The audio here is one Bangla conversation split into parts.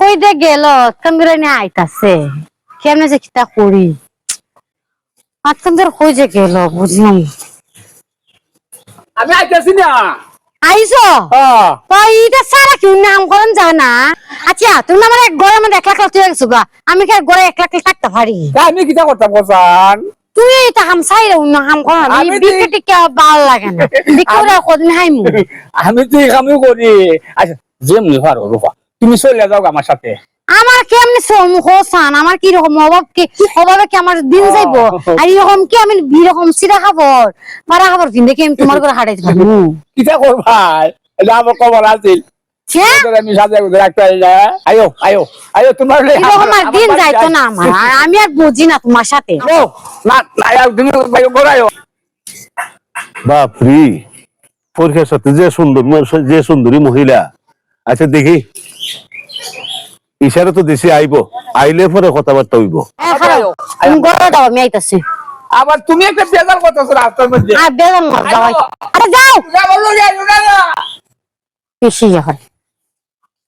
কই দে গেল? কামবিরা নিয়ে আইতাছে। কেমনে যে কিতা করি? আজকাল ধর কই যে গেল বুঝলাম আমি আইতেছি না। আইসো হ্যাঁ। তো এটা সারা কেউ নাম করেন জানা আচ্ছা তুমি আমার এক ঘরের মধ্যে এক লাখ লাখ তুই গেছো গা আমি কি ঘরে এক লাখ থাকতে পারি আমি কিটা করতাম কোসান তুই এটা হাম চাই রে অন্য হাম কর আমি আমি তো- বিকে টিকে ভালো লাগে না। বিকে ওরা কদিন হাইমু আমি তো এই কামই করি। আচ্ছা যেমনি পারো রূপা তুমি চলে যাও আমার সাথে। আমার কেমনি সম্মুখ সান? আমার কি রকম অভাব কি অভাবে কি আমার দিন যাইবো? আর এরকম কি আমি বিরকম সিরা খাবর পারা খাবর কিনতে কি আমি তোমার করে হারাইতে পারব কিটা করবাই এটা আমার খবর আছিল আমি আয়ো আয়ো আয়ো তোমার আর দিন যাইতো। না আমার আমি আর বুঝি না তোমার সাথে। ও, না না আয়ো, তুমি আয়ো। বাপরি পরীক্ষার সাথে যে সুন্দর যে সুন্দরী মহিলা আচ্ছা দেখি। ইশারা তো দেশে আইব আইলে পরে কথাবার্তা হইব। আবার তুমি একটা বেজার করতেছো রাস্তার মধ্যে। আর বেতন না যাওয়াই আরে যাও! যা বলল, যা, যা, যা। বেশি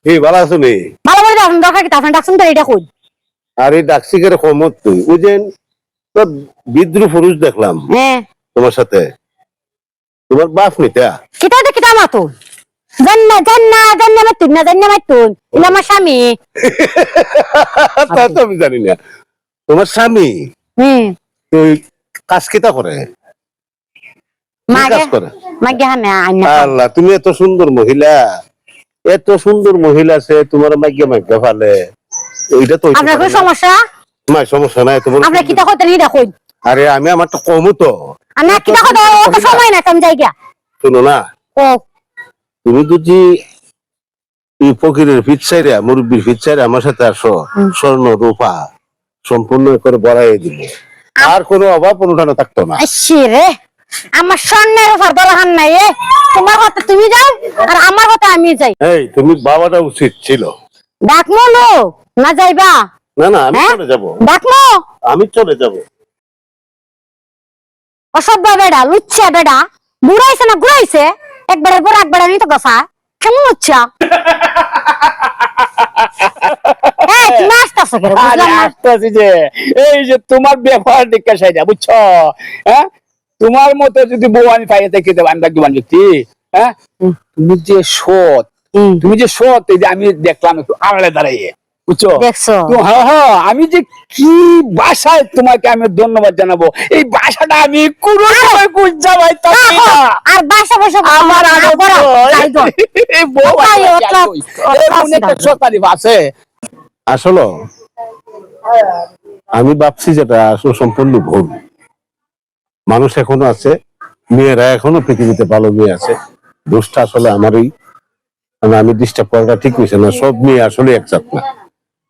এই ভালো আছো নি? ভালো করে ডাকুন দরকার কি? তা আপনি ডাকছেন তো এটা কই? আর ডাকছি করে কমত তুই? যে তোর বিদ্রুপ পুরুষ দেখলাম। হ্যাঁ। তোমার সাথে। তোমার বাপ নিতা? কিতা তো কিতা মাতুন জান্না জান্না জান্না মাতুন না জান্না মাতুন এটা আমার স্বামী। তা তো আমি জানি না। তোমার স্বামী? হুম। তুই কাজ কেটা করে? কাজ করে? মাগে হানে আইনা আল্লাহ তুমি এত সুন্দর মহিলা। এত সুন্দর মহিলা সে তোমার মাইকে মাইকে ফালে। ওইটা তো আপনার কোনো সমস্যা? নাই সমস্যা নাই তোমার আপনার কিতা কথা নিয়ে দেখুন। আরে আমি আমার তো। কমু তো না কিতা কথা? সময় না তুমি যাই গিয়া শোনো না। ও তুমি যদি ফকিরের মুরব্বীর আমার সাথে আসো স্বর্ণ রূপা সম্পূর্ণ করে বড়াই দিব। আর কোনো অভাব থাকতো না। রে আমার স্বর্ণের দলহান নাই তোমার কথা তুমি যাও আর আমার কথা আমি যাই। এই তুমি বাবাটা উচিত ছিল। ডাকমো লোক না যাইবা? না না আমি হ্যাঁ? চলে যাব। ডাকমো? আমি চলে যাব। অসভ্য বেড়া লুচ্ছা বেড়া। বুড়াইছে না ঘুরাইছে একবারের পর একবার আমি তো গসা কেমন লুচ্ছা এই যে তোমার ব্যবহার দেখা সাইডা বুঝছ? হ্যাঁ? তোমার মতো যদি বউ আমি পাইয়ে দেখে দেবো? আমি ব্যক্তি। হ্যাঁ? তুমি যে সৎ তুমি যে সৎ এই যে আমি দেখলাম একটু আড়ালে দাঁড়াইয়ে। বুঝছ? হ্যাঁ হ্যাঁ আমি যে কি ভাষায় তোমাকে আমি ধন্যবাদ জানাব? এই ভাষাটা আমি কোনো সময় আর আমার আছে, আসলে আমি ভাবছি যেটা আসলে সম্পূর্ণ ভুল। মানুষ এখনও আছে মেয়েরা এখনও পৃথিবীতে ভালো মেয়ে আছে। দোষটা আসলে আমারই মানে আমি ডিস্টার্ব করাটা ঠিক হয়েছে না সব মেয়ে আসলে একসাথ না।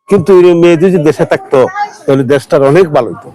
কিন্তু মেয়ে যদি দেশে থাকতো তাহলে দেশটার অনেক ভালো হতো